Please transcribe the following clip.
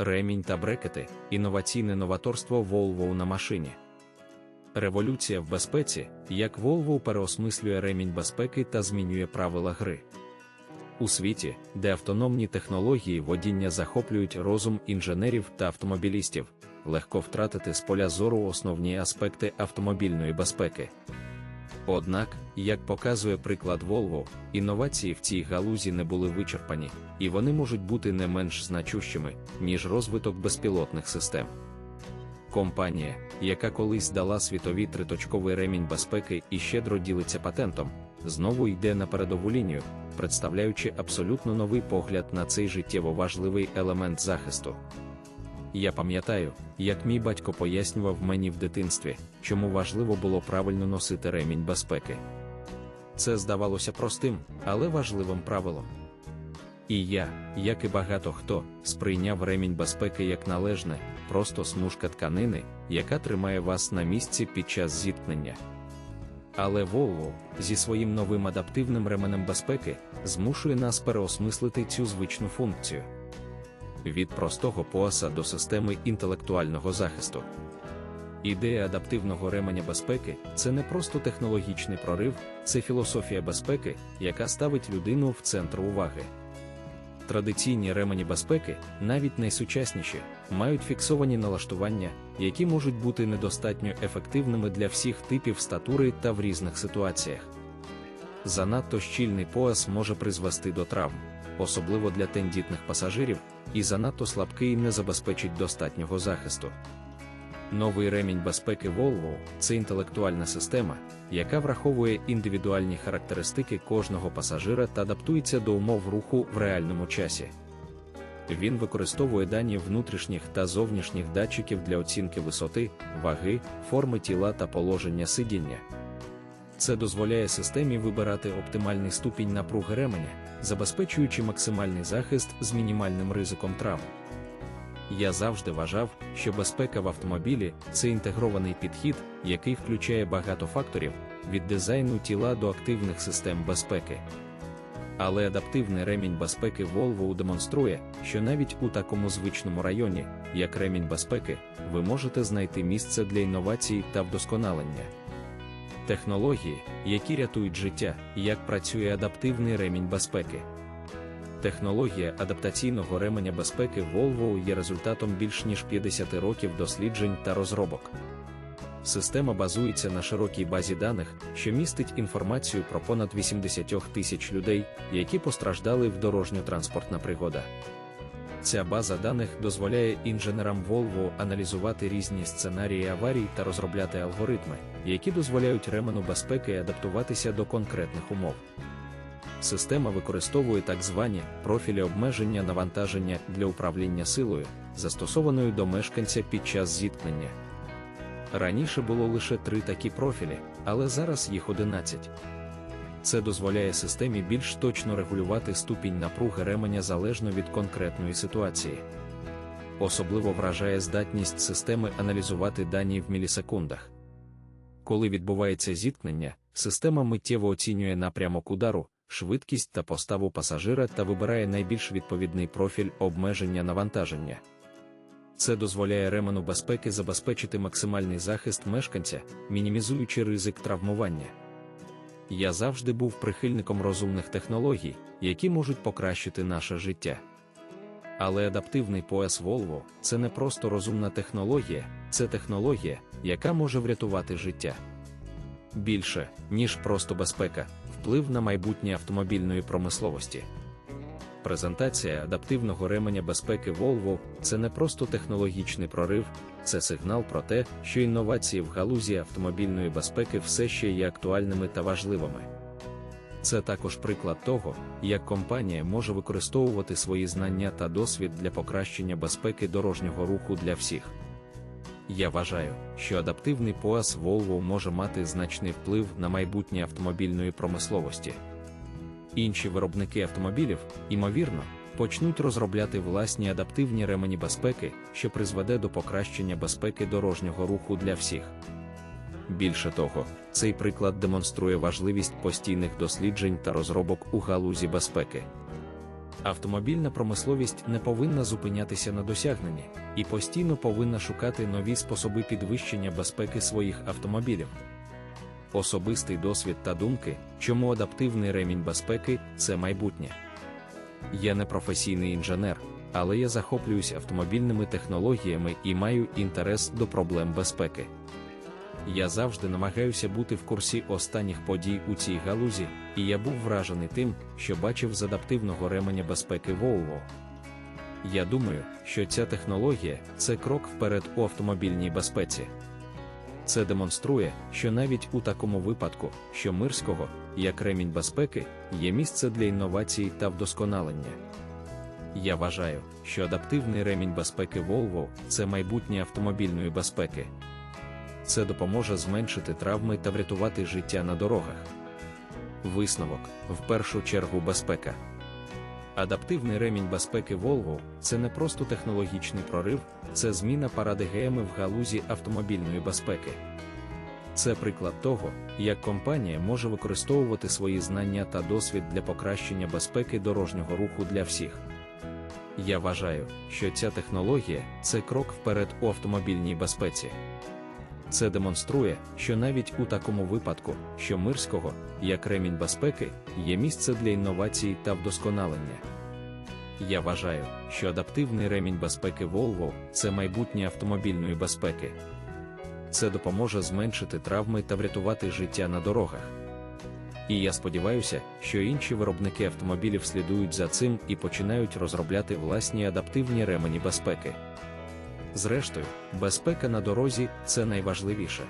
ремінь та брекети, інноваційне новаторство Volvo на машині. Революція в безпеці, як Volvo переосмислює ремінь безпеки та змінює правила гри. У світі, де автономні технології водіння захоплюють розум інженерів та автомобілістів, легко втратити з поля зору основні аспекти автомобільної безпеки. Однак, як показує приклад Volvo, інновації в цій галузі не були вичерпані, і вони можуть бути не менш значущими, ніж розвиток безпілотних систем. Компанія, яка колись дала світові триточковий ремінь безпеки і щедро ділиться патентом, знову йде на передову лінію, представляючи абсолютно новий погляд на цей життєво важливий елемент захисту. Я пам'ятаю, як мій батько пояснював мені в дитинстві, чому важливо було правильно носити ремінь безпеки. Це здавалося простим, але важливим правилом. І я, як і багато хто, сприйняв ремінь безпеки як належне, просто смужка тканини, яка тримає вас на місці під час зіткнення. Але Volvo зі своїм новим адаптивним ременем безпеки змушує нас переосмислити цю звичну функцію від простого пояса до системи інтелектуального захисту. Ідея адаптивного ременя безпеки це не просто технологічний прорив, це філософія безпеки, яка ставить людину в центр уваги. Традиційні ремені безпеки, навіть найсучасніші, мають фіксовані налаштування, які можуть бути недостатньо ефективними для всіх типів статури та в різних ситуаціях. Занадто щільний пояс може призвести до травм, особливо для тендітних пасажирів, і занадто слабкий не забезпечить достатнього захисту. Новий ремінь безпеки Volvo це інтелектуальна система, яка враховує індивідуальні характеристики кожного пасажира та адаптується до умов руху в реальному часі. Він використовує дані внутрішніх та зовнішніх датчиків для оцінки висоти, ваги, форми тіла та положення сидіння. Це дозволяє системі вибирати оптимальний ступінь напруги ременя, забезпечуючи максимальний захист з мінімальним ризиком травм. Я завжди вважав, що безпека в автомобілі це інтегрований підхід, який включає багато факторів від дизайну тіла до активних систем безпеки. Але адаптивний ремінь безпеки Volvo демонструє, що навіть у такому звичному районі, як ремінь безпеки, ви можете знайти місце для інновацій та вдосконалення. Технології, які рятують життя, як працює адаптивний ремінь безпеки. Технологія адаптаційного ременя безпеки Volvo є результатом більш ніж 50 років досліджень та розробок. Система базується на широкій базі даних, що містить інформацію про понад 80 тисяч людей, які постраждали в дорожньо-транспортна пригода. Ця база даних дозволяє інженерам Volvo аналізувати різні сценарії аварій та розробляти алгоритми, які дозволяють ремену безпеки адаптуватися до конкретних умов. Система використовує так звані профілі обмеження навантаження для управління силою, застосованою до мешканця під час зіткнення. Раніше було лише три такі профілі, але зараз їх 11. Це дозволяє системі більш точно регулювати ступінь напруги ременя залежно від конкретної ситуації. Особливо вражає здатність системи аналізувати дані в мілісекундах. Коли відбувається зіткнення, система миттєво оцінює напрямок удару, швидкість та поставу пасажира та вибирає найбільш відповідний профіль обмеження навантаження. Це дозволяє ремену безпеки забезпечити максимальний захист мешканця, мінімізуючи ризик травмування. Я завжди був прихильником розумних технологій, які можуть покращити наше життя. Але адаптивний пояс Volvo – це не просто розумна технологія, це технологія, яка може врятувати життя. Більше, ніж просто безпека, вплив на майбутнє автомобільної промисловості. Презентація адаптивного ременя безпеки Volvo це не просто технологічний прорив, це сигнал про те, що інновації в галузі автомобільної безпеки все ще є актуальними та важливими. Це також приклад того, як компанія може використовувати свої знання та досвід для покращення безпеки дорожнього руху для всіх. Я вважаю, що адаптивний пояс Volvo може мати значний вплив на майбутнє автомобільної промисловості. Інші виробники автомобілів, ймовірно, почнуть розробляти власні адаптивні ремені безпеки, що призведе до покращення безпеки дорожнього руху для всіх. Більше того, цей приклад демонструє важливість постійних досліджень та розробок у галузі безпеки. Автомобільна промисловість не повинна зупинятися на досягненні і постійно повинна шукати нові способи підвищення безпеки своїх автомобілів. Особистий досвід та думки, чому адаптивний ремінь безпеки це майбутнє. Я не професійний інженер, але я захоплююсь автомобільними технологіями і маю інтерес до проблем безпеки. Я завжди намагаюся бути в курсі останніх подій у цій галузі, і я був вражений тим, що бачив з адаптивного ременя безпеки Volvo. Я думаю, що ця технологія це крок вперед у автомобільній безпеці. Це демонструє, що навіть у такому випадку, що мирського, як ремінь безпеки, є місце для інновацій та вдосконалення. Я вважаю, що адаптивний ремінь безпеки Volvo це майбутнє автомобільної безпеки. Це допоможе зменшити травми та врятувати життя на дорогах. Висновок в першу чергу безпека. Адаптивний ремінь безпеки Volvo це не просто технологічний прорив, це зміна парадигеми в галузі автомобільної безпеки. Це приклад того, як компанія може використовувати свої знання та досвід для покращення безпеки дорожнього руху для всіх. Я вважаю, що ця технологія це крок вперед у автомобільній безпеці. Це демонструє, що навіть у такому випадку, що мирського, як ремінь безпеки, є місце для інновацій та вдосконалення. Я вважаю, що адаптивний ремінь безпеки Volvo це майбутнє автомобільної безпеки. Це допоможе зменшити травми та врятувати життя на дорогах. І я сподіваюся, що інші виробники автомобілів слідують за цим і починають розробляти власні адаптивні ремені безпеки. Зрештою, безпека на дорозі це найважливіше.